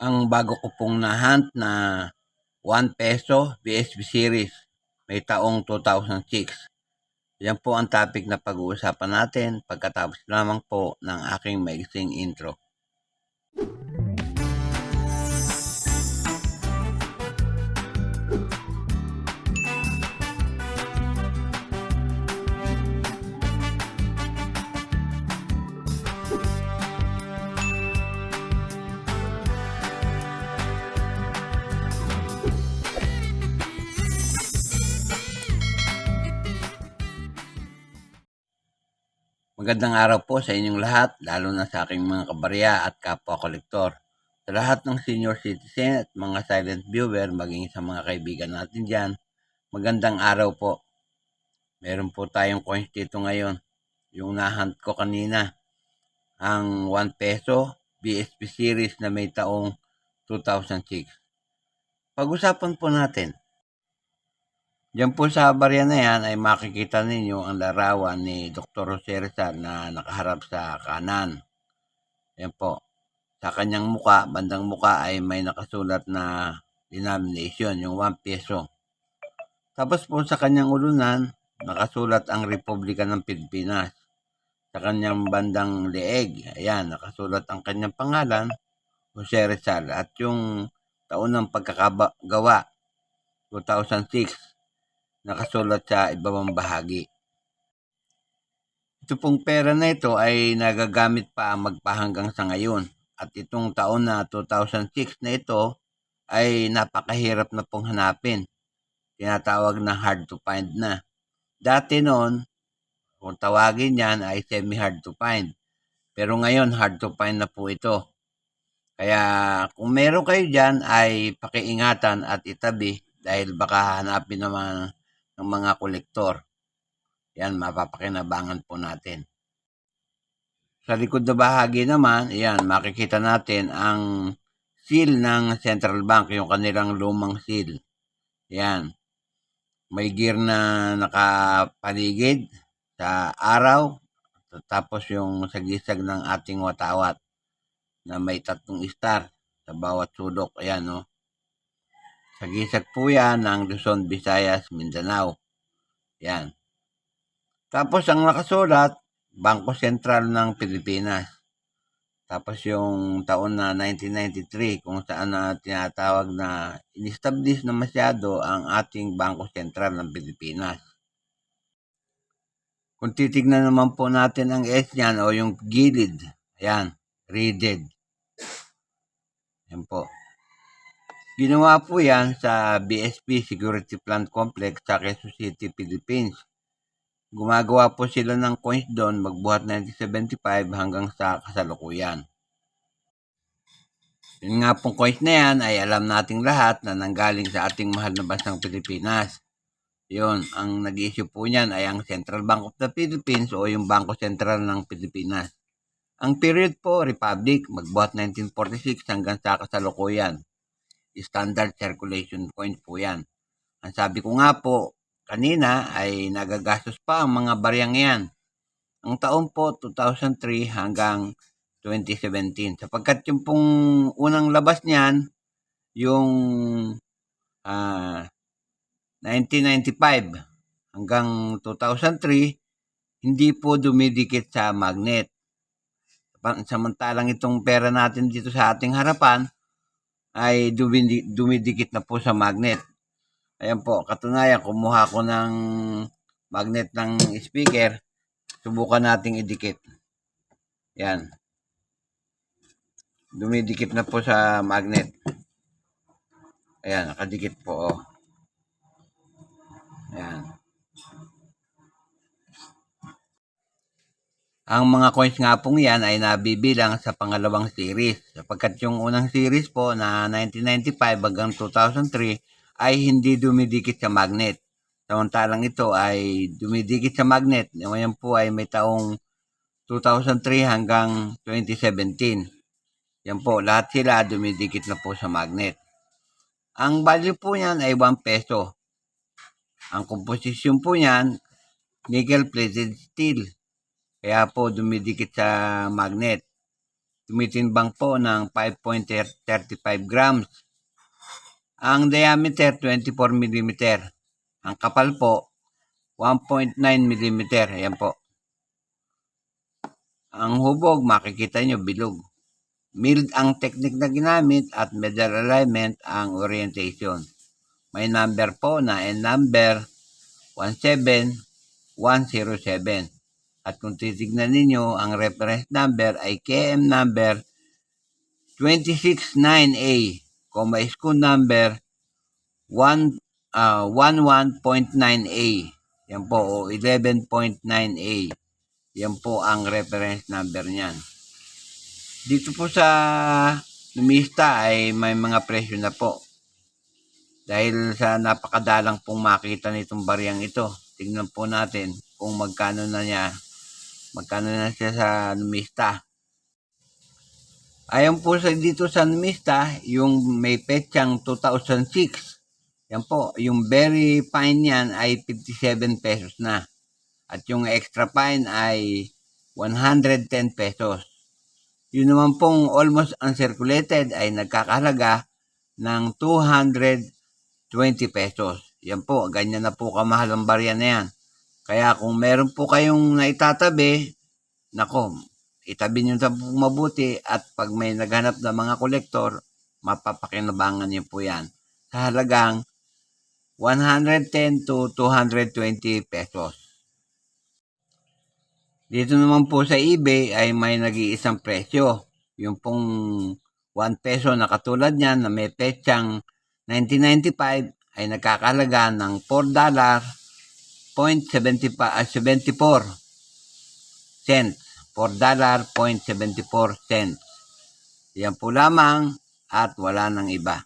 ang bago ko pong nahunt na 1 peso BSB series. May taong 2006. Yan po ang topic na pag-uusapan natin pagkatapos lamang po ng aking maiksing intro. Magandang araw po sa inyong lahat, lalo na sa aking mga kabarya at kapwa-kolektor. Sa lahat ng senior citizen at mga silent viewer, maging sa mga kaibigan natin dyan, magandang araw po. Meron po tayong coins dito ngayon. Yung nahunt ko kanina, ang 1 peso BSP series na may taong 2006. Pag-usapan po natin, Diyan po sa barya na yan ay makikita ninyo ang larawan ni Dr. Jose Rizal na nakaharap sa kanan. Yan po. Sa kanyang muka, bandang muka ay may nakasulat na denomination, yung 1 peso. Tapos po sa kanyang ulunan, nakasulat ang Republika ng Pilipinas. Sa kanyang bandang leeg, ayan, nakasulat ang kanyang pangalan, Jose Rizal. At yung taon ng pagkakagawa, 2006, nakasulat sa ibabang bahagi. Ito pong pera na ito ay nagagamit pa magpahanggang sa ngayon. At itong taon na 2006 na ito ay napakahirap na pong hanapin. Tinatawag na hard to find na. Dati noon, kung tawagin yan ay semi-hard to find. Pero ngayon, hard to find na po ito. Kaya kung meron kayo dyan ay pakiingatan at itabi dahil baka hanapin naman ng mga kolektor. Yan, mapapakinabangan po natin. Sa likod na bahagi naman, yan, makikita natin ang seal ng Central Bank, yung kanilang lumang seal. Yan. May gear na nakapaligid sa araw, tapos yung sagisag ng ating watawat na may tatlong star sa bawat sulok. Ayan, no? Sagisag po yan ng Luzon, Visayas, Mindanao. Yan. Tapos ang nakasulat, Bangko Sentral ng Pilipinas. Tapos yung taon na 1993 kung saan na tinatawag na in-establish na masyado ang ating Bangko Sentral ng Pilipinas. Kung titignan naman po natin ang S niyan o yung gilid, ayan, readed. Yan po. Ginawa po yan sa BSP Security Plant Complex sa Quezon City, Philippines. Gumagawa po sila ng coins doon magbuhat 1975 hanggang sa kasalukuyan. Yun nga pong coins na yan ay alam nating lahat na nanggaling sa ating mahal na bansang Pilipinas. Yun, ang nag-issue po niyan ay ang Central Bank of the Philippines o yung Bangko Sentral ng Pilipinas. Ang period po, Republic, magbuhat 1946 hanggang sa kasalukuyan standard circulation coin po yan. Ang sabi ko nga po, kanina ay nagagastos pa ang mga baryang yan. Ang taon po 2003 hanggang 2017. Sapagkat yung pong unang labas niyan, yung uh, 1995 hanggang 2003, hindi po dumidikit sa magnet. Samantalang itong pera natin dito sa ating harapan, ay dumidikit na po sa magnet. Ayan po, katunayan, kumuha ko ng magnet ng speaker. Subukan nating idikit. Yan. Dumidikit na po sa magnet. Ayan, nakadikit po. Oh. Ayan. Ang mga coins nga pong yan ay nabibilang sa pangalawang series sapagkat yung unang series po na 1995 hanggang 2003 ay hindi dumidikit sa magnet. Samantalang ito ay dumidikit sa magnet. Ngayon po ay may taong 2003 hanggang 2017. Yan po, lahat sila dumidikit na po sa magnet. Ang value po niyan ay 1 peso. Ang komposisyon po niyan, nickel plated steel. Kaya po dumidikit sa magnet. tumitimbang po ng 5.35 grams. Ang diameter 24 mm. Ang kapal po 1.9 mm. Ayan po. Ang hubog, makikita nyo, bilog. Mild ang technique na ginamit at middle alignment ang orientation. May number po na N number 17107. At kung titignan ninyo, ang reference number ay KM number 269A, comma school number 1, ah, 11.9A. Yan po, o 11.9A. Yan po ang reference number niyan. Dito po sa Numista ay may mga presyo na po. Dahil sa napakadalang pong makita nitong bariyang ito. Tingnan po natin kung magkano na niya. Magkano na siya sa Numista. Ayon po sa dito sa Numista, yung may petsang 2006. Yan po, yung very fine yan ay 57 pesos na. At yung extra fine ay 110 pesos. Yun naman pong almost uncirculated ay nagkakahalaga ng 220 pesos. Yan po, ganyan na po kamahal ang barya na yan. Kaya kung meron po kayong naitatabi, nako, itabi nyo po mabuti at pag may naghanap na mga kolektor, mapapakinabangan niyo po yan. Sa halagang 110 to 220 pesos. Dito naman po sa eBay ay may nag-iisang presyo. Yung pong 1 peso na katulad niyan na may petsang 1995 ay nagkakalaga ng 4 dollar 0.74 cents. 4 dollar 0.74 cents. Yan po lamang at wala nang iba.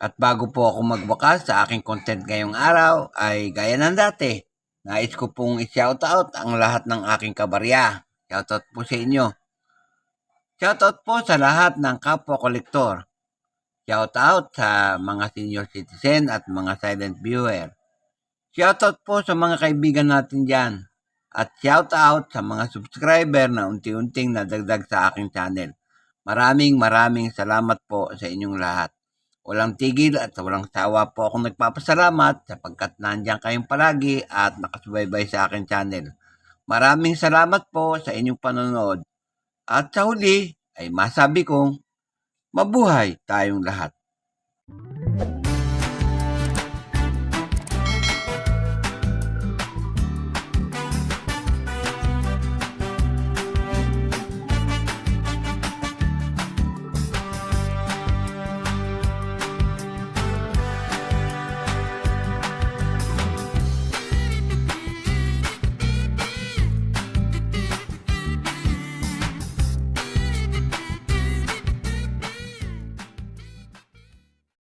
At bago po ako magwakas sa aking content ngayong araw ay gaya ng dati. Nais ko pong i-shoutout ang lahat ng aking kabarya. Shoutout po sa inyo. Shoutout po sa lahat ng kapwa kolektor. Shoutout sa mga senior citizen at mga silent viewer. Shoutout po sa mga kaibigan natin dyan. At shoutout sa mga subscriber na unti-unting nadagdag sa aking channel. Maraming maraming salamat po sa inyong lahat. Walang tigil at walang sawa po akong nagpapasalamat sapagkat nandiyan kayong palagi at nakasubaybay sa aking channel. Maraming salamat po sa inyong panonood. At sa huli ay masabi kong mabuhay tayong lahat.